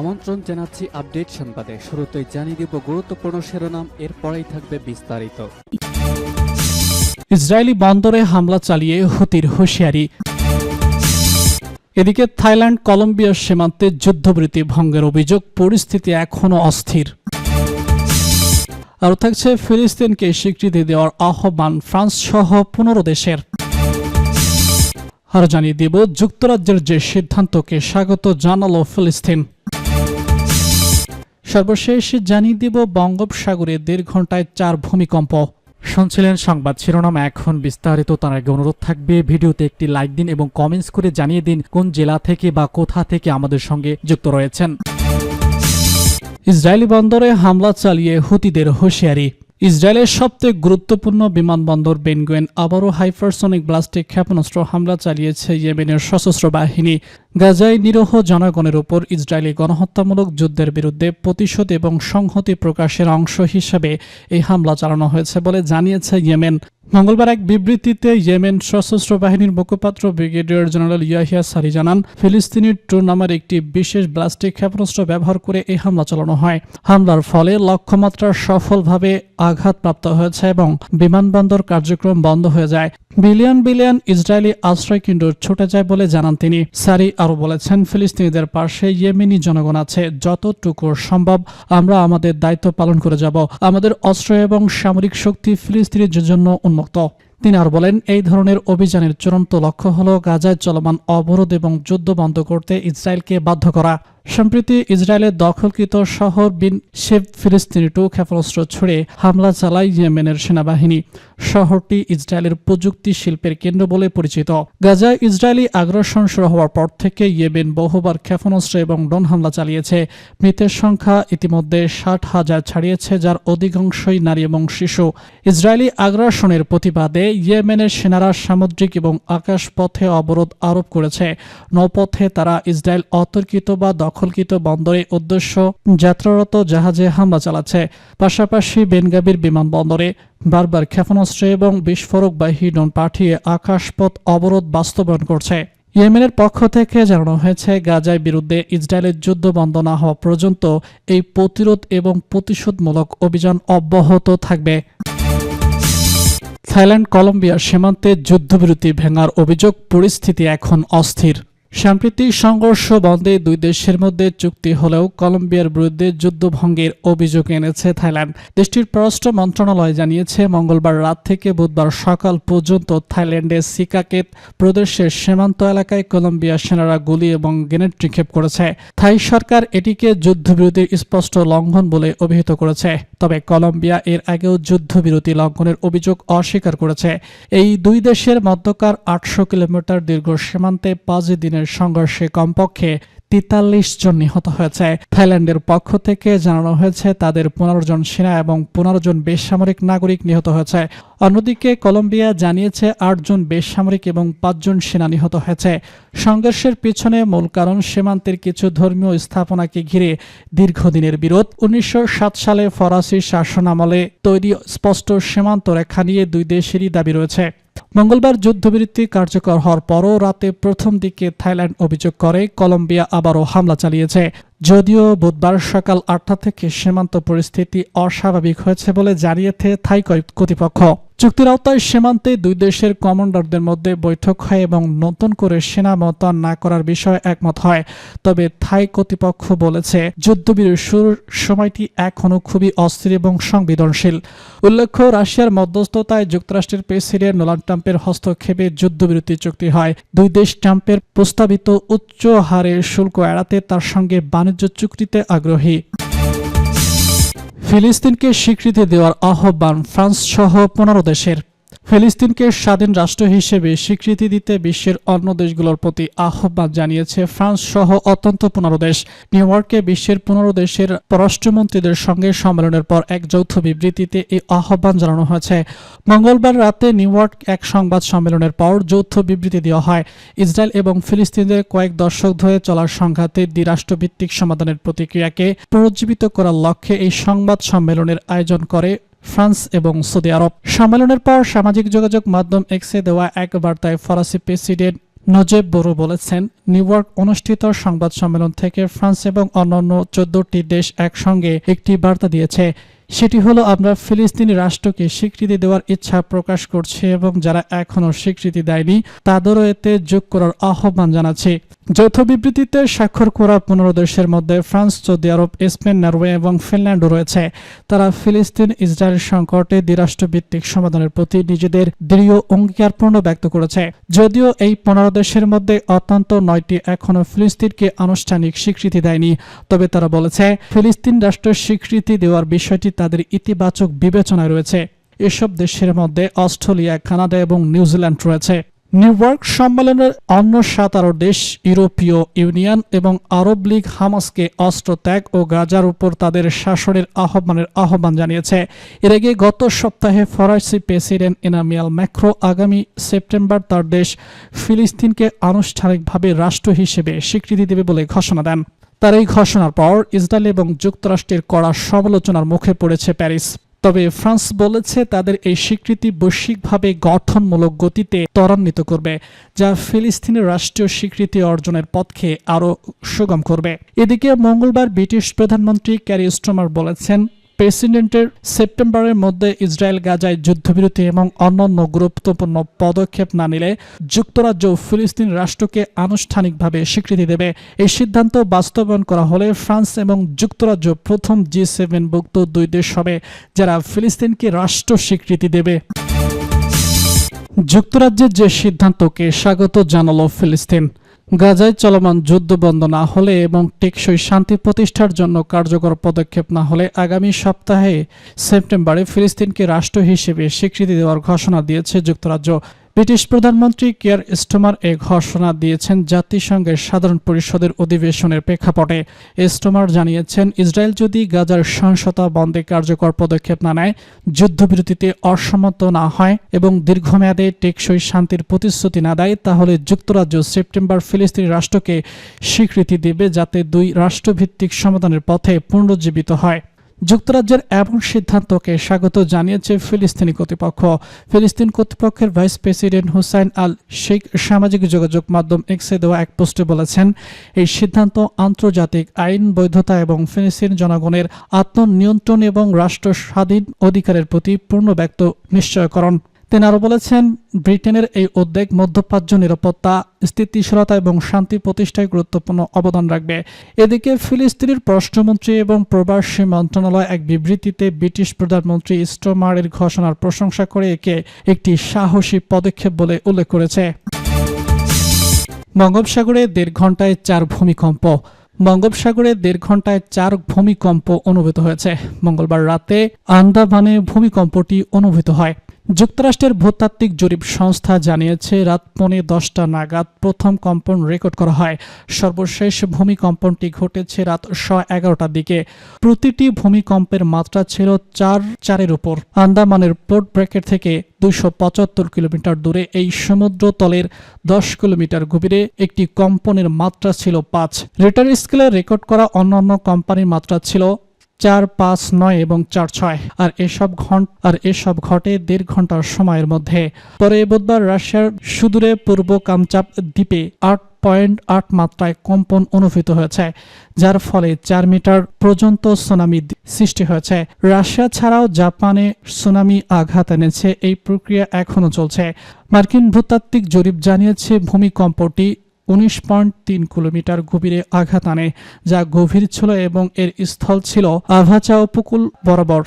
আমন্ত্রণ জানাচ্ছি আপডেট সংবাদে। শুরুতেই জানিয়ে দিব গুরুত্বপূর্ণ শিরোনাম, এরপরেই থাকবে বিস্তারিত। ইসরায়েলি বন্দরে হামলা চালিয়ে হুতির হুঁশিয়ারি। এদিকে থাইল্যান্ড কলম্বিয়ার সীমান্তে যুদ্ধবৃত্তি ভঙ্গের অভিযোগ, পরিস্থিতি এখনও অস্থির। আরও থাকছে ফিলিস্তিনকে স্বীকৃতি দেওয়ার আহ্বান ফ্রান্স সহ পনেরো দেশের। আরও জানিয়ে দেব, যুক্তরাজ্যের যে সিদ্ধান্তকে স্বাগত জানালো ফিলিস্তিন। সর্বশেষ জানিয়ে দেব, বঙ্গোপসাগরে দেড় ঘন্টায় চার ভূমিকম্প। শুনছিলেন সংবাদ শিরোনাম, এখন বিস্তারিত। তার আগে অনুরোধ থাকবে, ভিডিওতে একটি লাইক দিন এবং কমেন্টস করে জানিয়ে দিন কোন জেলা থেকে বা কোথা থেকে আমাদের সঙ্গে যুক্ত রয়েছেন। ইসরায়েলি বন্দরে হামলা চালিয়ে হুতিদের হুঁশিয়ারি। ইসরায়েলের সবচেয়ে গুরুত্বপূর্ণ বিমানবন্দর বেনগুয়েন আবারও হাইপারসনিক ব্লাস্টিক ক্ষেপণাস্ত্র হামলা চালিয়েছে ইয়েমেনের সশস্ত্র বাহিনী। গাজায় নিরহ জনগণের উপর ইসরায়েলি গণহত্যামূলক যুদ্ধের বিরুদ্ধে প্রতিশোধ এবং সংহতি প্রকাশের অংশ হিসেবে এই হামলা চালানো হয়েছে বলে জানিয়েছে ইয়েমেন। মঙ্গলবার এক বিবৃতিতে ইয়েমেন সশস্ত্র বাহিনীর মুখপাত্র ব্রিগেডিয়ার জেনারেল ইয়াহিয়া সারি জানান, ফিলিস্তিনি ট্রু নামের একটি বিশেষ ব্লাস্টিক ক্ষেপণাস্ত্র ব্যবহার করে এই হামলা চালানো হয়। হামলার ফলে লক্ষ্যমাত্রা সফলভাবে আঘাতপ্রাপ্ত হয়েছে এবং বিমানবন্দর কার্যক্রম বন্ধ হয়ে যায়। বিলিয়ন বিলিয়ন ইসরায়েলি আশ্রয়কেন্দ্র ছুটে যায় বলে জানান তিনি। সারি আরও বলেছেন, ফিলিস্তিনিদের পাশে ইয়েমেনি জনগণ আছে, যতটুকু সম্ভব আমরা আমাদের দায়িত্ব পালন করে যাব। আমাদের অস্ত্র এবং সামরিক শক্তি ফিলিস্তিনিদের জন্য উন্মুক্ত তিনি আর বলেন, এই ধরনের অভিযানের চূড়ান্ত লক্ষ্য হল গাজায় চলমান অবরোধ এবং যুদ্ধ বন্ধ করতে ইসরায়েলকে বাধ্য করা। সম্প্রতি ইসরায়েলের দখলকৃত শহর বিন শেফ ফিলিস্তিনি টু ক্ষেপণাস্ত্র ছুড়ে হামলা চালায় ইয়েমেনের সেনাবাহিনী। শহরটি ইসরায়েলের প্রযুক্তি শিল্পের কেন্দ্র বলে পরিচিত। গাজায় ইসরায়েলি আগ্রাসন শুরু হওয়ার পর থেকে ইয়েমেন বহুবার ক্ষেপণাস্ত্র এবং ড্রোন হামলা চালিয়েছে। মৃতের সংখ্যা ইতিমধ্যে ষাট হাজার ছাড়িয়েছে, যার অধিকাংশই নারী এবং শিশু। ইসরায়েলি আগ্রাসনের প্রতিবাদে ইয়েমেনের সেনারা সামুদ্রিক এবং আকাশপথে অবরোধ আরোপ করেছে। নৌপথে তারা ইসরায়েল অতর্কিত বা দখলকৃত বন্দরে উদ্দেশ্য যাত্রারত জাহাজে হামলা চালাচ্ছে। পাশাপাশি বেনগাবির বিমানবন্দরে বারবার ক্ষেপণাস্ত্র এবং বিস্ফোরক বিস্ফোরকবাহী ড্রোন পাঠিয়ে আকাশপথ অবরোধ বাস্তবায়ন করছে। ইয়েমেনের পক্ষ থেকে জানানো হয়েছে গাজায় বিরুদ্ধে ইসরায়েলের যুদ্ধ বন্ধ না হওয়া পর্যন্ত এই প্রতিরোধ এবং প্রতিশোধমূলক অভিযান অব্যাহত থাকবে। থাইল্যান্ড কলম্বিয়ার সীমান্তে যুদ্ধবিরতি ভেঙার অভিযোগ, পরিস্থিতি এখন অস্থির। সাম্প্রতিক সংঘর্ষ বন্ধে দুই দেশের মধ্যে চুক্তি হলেও কলম্বিয়ার বিরুদ্ধে যুদ্ধভঙ্গের অভিযোগ এনেছে থাইল্যান্ড। দেশটির পররাষ্ট্র মন্ত্রণালয় জানিয়েছে, মঙ্গলবার রাত থেকে বুধবার সকাল পর্যন্ত থাইল্যান্ডের সিকাকেত প্রদেশের সীমান্ত এলাকায় কলম্বিয়া সেনারা গুলি এবং গ্রেনেড নিক্ষেপ করেছে। থাই সরকার এটিকে যুদ্ধবিরতির স্পষ্ট লঙ্ঘন বলে অভিহিত করেছে, তবে কলম্বিয়া এর আগেও যুদ্ধবিরতি লঙ্ঘনের অভিযোগ অস্বীকার করেছে। এই দুই দেশের মধ্যকার আটশো কিলোমিটার দীর্ঘ সীমান্তে পাঁচ দিনের সংঘর্ষে কমপক্ষে তেতাল্লিশ জন নিহত হয়েছে। থাইল্যান্ডের পক্ষ থেকে জানানো হয়েছে, তাদের পনেরো জন সেনা এবং পনেরো জন বেসামরিক নাগরিক নিহত হয়েছে। অন্যদিকে, কলম্বিয়া জানিয়েছে আটজন বেসামরিক এবং পাঁচজন সেনা নিহত হয়েছে। সংঘর্ষের পিছনে মূল কারণ সীমান্তের কিছু ধর্মীয় স্থাপনাকে ঘিরে দীর্ঘদিনের বিরোধ। উনিশশো সাত সালে ফরাসি শাসনামলে তৈরি স্পষ্ট সীমান্ত রেখা নিয়ে দুই দেশেরই দাবি রয়েছে। মঙ্গলবার যুদ্ধবিরতি কার্যকর হওয়ার পরও রাতে প্রথম দিকে থাইল্যান্ড অভিযোগ করে কলম্বিয়া আবারও হামলা চালিয়েছে। যদিও বুধবার সকাল আটটা থেকে সীমান্ত পরিস্থিতি অস্বাভাবিক হয়েছে বলে জানিয়েছে থাই কর্তৃপক্ষ। চুক্তির আওতায় সীমান্তে দুই দেশের কমান্ডারদের মধ্যে বৈঠক হয় এবং নতুন করে সেনা মোতায়েন না করার বিষয়ে একমত হয়। তবে থাই কর্তৃপক্ষ বলেছে, যুদ্ধবিরতির শুরুর সময়টি এখনও খুবই অস্থির এবং সংবেদনশীল। উল্লেখ্য, রাশিয়ার মধ্যস্থতায় যুক্তরাষ্ট্রের প্রেসিডেন্ট ডোনাল্ড ট্রাম্পের হস্তক্ষেপে যুদ্ধবিরতি চুক্তি হয়। দুই দেশ ট্রাম্পের প্রস্তাবিত উচ্চ হারের শুল্ক এড়াতে তার সঙ্গে বাণিজ্য চুক্তিতে আগ্রহী। ফিলিস্তিনকে স্বীকৃতি দেওয়ার আহ্বান ফ্রান্স সহ পনেরো দেশের। ফিলিস্তিনকে স্বাধীন রাষ্ট্র হিসেবে স্বীকৃতি দিতে বিশ্বের অন্য দেশগুলোর প্রতি আহ্বান জানিয়েছে ফ্রান্স সহ অত্যন্ত পনেরো নিউ ইয়র্কে বিশ্বের পনেরো পররাষ্ট্রমন্ত্রীদের সঙ্গে সম্মেলনের পর এক যৌথ বিবৃতিতে এই আহ্বান জানানো হয়েছে। মঙ্গলবার রাতে নিউ ইয়র্ক এক সংবাদ সম্মেলনের পর যৌথ বিবৃতি দেওয়া হয়। ইসরায়েল এবং ফিলিস্তিনদের কয়েক দশক ধরে চলার সংঘাতে দ্বিরাষ্ট্রভিত্তিক সমাধানের প্রতিক্রিয়াকে পুনরুজ্জীবিত করার লক্ষ্যে এই সংবাদ সম্মেলনের আয়োজন করে ফ্রান্স এবং সৌদি আরব সম্মেলনের পর সামাজিক যোগাযোগ মাধ্যম এক্সে দেওয়া এক বার্তায় ফরাসি প্রেসিডেন্ট নজেব বড়ু বলেছেন, নিউ ইয়র্ক অনুষ্ঠিত সংবাদ সম্মেলন থেকে ফ্রান্স এবং অন্যান্য চোদ্দটি দেশ একসঙ্গে একটি বার্তা দিয়েছে। সেটি হলো, আমরা ফিলিস্তিনি রাষ্ট্রকে স্বীকৃতি দেওয়ার ইচ্ছা প্রকাশ করছি এবং যারা এখনও স্বীকৃতি দেয়নি, তাদেরও এতে যোগ করার আহ্বান জানাচ্ছি। যৌথ বিবৃতিতে স্বাক্ষর করা পনেরো দেশের মধ্যে France, Saudi Arab, Spain, Norway এবং ফিনল্যান্ডও রয়েছে। তারা ফিলিস্তিন, ইসরায়েল সংকটে দ্বিরাষ্ট্রভিত্তিক সমাধানের প্রতি নিজেদের দৃঢ় অঙ্গীকারপূর্ণ ব্যক্ত করেছে। যদিও এই পনেরো দেশের মধ্যে অত্যন্ত নয়টি এখনও ফিলিস্তিনকে আনুষ্ঠানিক স্বীকৃতি দেয়নি, তবে তারা বলেছে, ফিলিস্তিন রাষ্ট্রের স্বীকৃতি দেওয়ার বিষয়টি তাদের ইতিবাচক বিবেচনায় রয়েছে। এসব দেশের মধ্যে অস্ট্রেলিয়া, কানাডা এবং নিউজিল্যান্ড রয়েছে। নিউ ইয়র্ক সম্মেলনের অন্য সাতারো দেশ, ইউরোপীয় ইউনিয়ন এবং আরব লীগ হামাসকে অস্ত্র ত্যাগ ও গাজার উপর তাদের শাসনের আহ্বানের আহ্বান জানিয়েছে। এর আগে গত সপ্তাহে ফরাসি প্রেসিডেন্ট এনামিয়াল ম্যাক্রো আগামী সেপ্টেম্বর তার দেশ ফিলিস্তিনকে আনুষ্ঠানিকভাবে রাষ্ট্র হিসেবে স্বীকৃতি দেবে বলে ঘোষণা দেন। তার এই ঘোষণার পর ইসরায়েল এবং যুক্তরাষ্ট্রের কড়া সমালোচনার মুখে পড়েছে প্যারিস। তবে ফ্রান্স বলেছে তাদের এই স্বীকৃতি বৈশ্বিকভাবে গঠনমূলক গতিতে ত্বরান্বিত করবে, যা ফিলিস্তিনের রাষ্ট্রীয় স্বীকৃতি অর্জনের পথকে আরও সুগম করবে। এদিকে মঙ্গলবার ব্রিটিশ প্রধানমন্ত্রী ক্যারি স্ট্রমার বলেছেন প্রেসিডেন্টের সেপ্টেম্বরের মধ্যে ইসরায়েল গাজায় যুদ্ধবিরতি এবং অন্যান্য গুরুত্বপূর্ণ পদক্ষেপ না নিলে যুক্তরাজ্য ফিলিস্তিন রাষ্ট্রকে আনুষ্ঠানিকভাবে স্বীকৃতি দেবে। এই সিদ্ধান্ত বাস্তবায়ন করা হলে ফ্রান্স এবং যুক্তরাজ্য প্রথম জি সেভেনভুক্ত দুই দেশ হবে, যারা ফিলিস্তিনকে রাষ্ট্র স্বীকৃতি দেবে। যুক্তরাজ্যের যে সিদ্ধান্তকে স্বাগত জানালো ফিলিস্তিন গাজায় চলমান যুদ্ধ বন্ধ না হলে এবং টেকসই শান্তি প্রতিষ্ঠার জন্য কার্যকর পদক্ষেপ না হলে আগামী সপ্তাহে সেপ্টেম্বরে ফিলিস্তিনকে রাষ্ট্র হিসেবে স্বীকৃতি দেওয়ার ঘোষণা দিয়েছে যুক্তরাজ্য। ব্রিটিশ প্রধানমন্ত্রী কেয়ার স্টোমার এ ঘোষণা দিয়েছেন জাতিসংঘের সাধারণ পরিষদের অধিবেশনের প্রেক্ষাপটে। স্টোমার জানিয়েছেন, ইসরায়েল যদি গাজার সহিংসতা বন্ধে কার্যকর পদক্ষেপ না নেয়, যুদ্ধবিরতিতে অসম্মত না হয় এবং দীর্ঘমেয়াদে টেকসই শান্তির প্রতিশ্রুতি না দেয়, তাহলে যুক্তরাজ্য সেপ্টেম্বর ফিলিস্তিনি রাষ্ট্রকে স্বীকৃতি দেবে যাতে দুই রাষ্ট্রভিত্তিক সমাধানের পথে পুনরুজ্জীবিত হয়। যুক্তরাজ্যের এমন সিদ্ধান্তকে স্বাগত জানিয়েছে ফিলিস্তিনি কর্তৃপক্ষ। ফিলিস্তিন কর্তৃপক্ষের vice president Hussein al Sheikh সামাজিক যোগাযোগ মাধ্যম এক্সে দেওয়া এক পোস্টে বলেছেন, এই সিদ্ধান্ত আন্তর্জাতিক আইন, বৈধতা এবং ফিলিস্তিন জনগণের আত্মনিয়ন্ত্রণ এবং রাষ্ট্র স্বাধীন অধিকারের প্রতি পূর্ণ ব্যক্ত নিশ্চয়করণ। তিনি আরও বলেছেন, ব্রিটেনের এই উদ্যোগ মধ্যপ্রাচ্য নিরাপত্তা, স্থিতিশীলতা এবং শান্তি প্রতিষ্ঠায় গুরুত্বপূর্ণ অবদান রাখবে। এদিকে ফিলিস্তিনের পররাষ্ট্রমন্ত্রী এবং প্রবাসী মন্ত্রণালয় এক বিবৃতিতে ব্রিটিশ প্রধানমন্ত্রী স্টোমারের ঘোষণার প্রশংসা করে একে একটি সাহসী পদক্ষেপ বলে উল্লেখ করেছে। বঙ্গোপসাগরে দেড় ঘন্টায় চার ভূমিকম্প। বঙ্গোপসাগরে দেড় ঘন্টায় চার ভূমিকম্প অনুভূত হয়েছে। মঙ্গলবার রাতে আন্দামানে ভূমিকম্পটি অনুভূত হয়। যুক্তরাষ্ট্রের ভূতাত্ত্বিক জরিপ সংস্থা জানিয়েছে, রাত পৌনে দশটা নাগাদ প্রথম কম্পন রেকর্ড করা হয়। সর্বশেষ ভূমিকম্পনটি ঘটেছে রাত স এগারোটার দিকে। প্রতিটি ভূমিকম্পের মাত্রা ছিল চার চারের উপর। আন্দামানের পোর্ট ব্রেকেট থেকে পঁচাত্তর কিলোমিটার দূরে এই সমুদ্র তলের দশ কিলোমিটার গভীরে একটি কম্পনের মাত্রা ছিল পাঁচ। রেটার স্কেলে রেকর্ড করা অন্যান্য কোম্পানির মাত্রা ছিল চার পাঁচ নয় এবং চার ছয়। আর এসব ঘন্ট আর এসব ঘটে দেড় ঘণ্টার সময়ের মধ্যে। পরে বুধবার রাশিয়ার সুদূরে পূর্ব কামচাপ দ্বীপে আট পয়েন্ট আট মাত্রায় কম্পন অনুভূত হয়েছে, যার ফলে চার মিটার পর্যন্ত সুনামি সৃষ্টি হয়েছে। রাশিয়া ছাড়াও জাপানে সুনামি আঘাত এনেছে, এই প্রক্রিয়া এখনও চলছে। মার্কিন ভূতাত্ত্বিক জরিপ জানিয়েছে, ভূমিকম্পটি উনিশ পয়েন্ট তিন কিলোমিটার গভীরে আঘাত আনে, যা গভীর ছিল এবং এর স্থল ছিল আভাচা উপকূল বরাবর।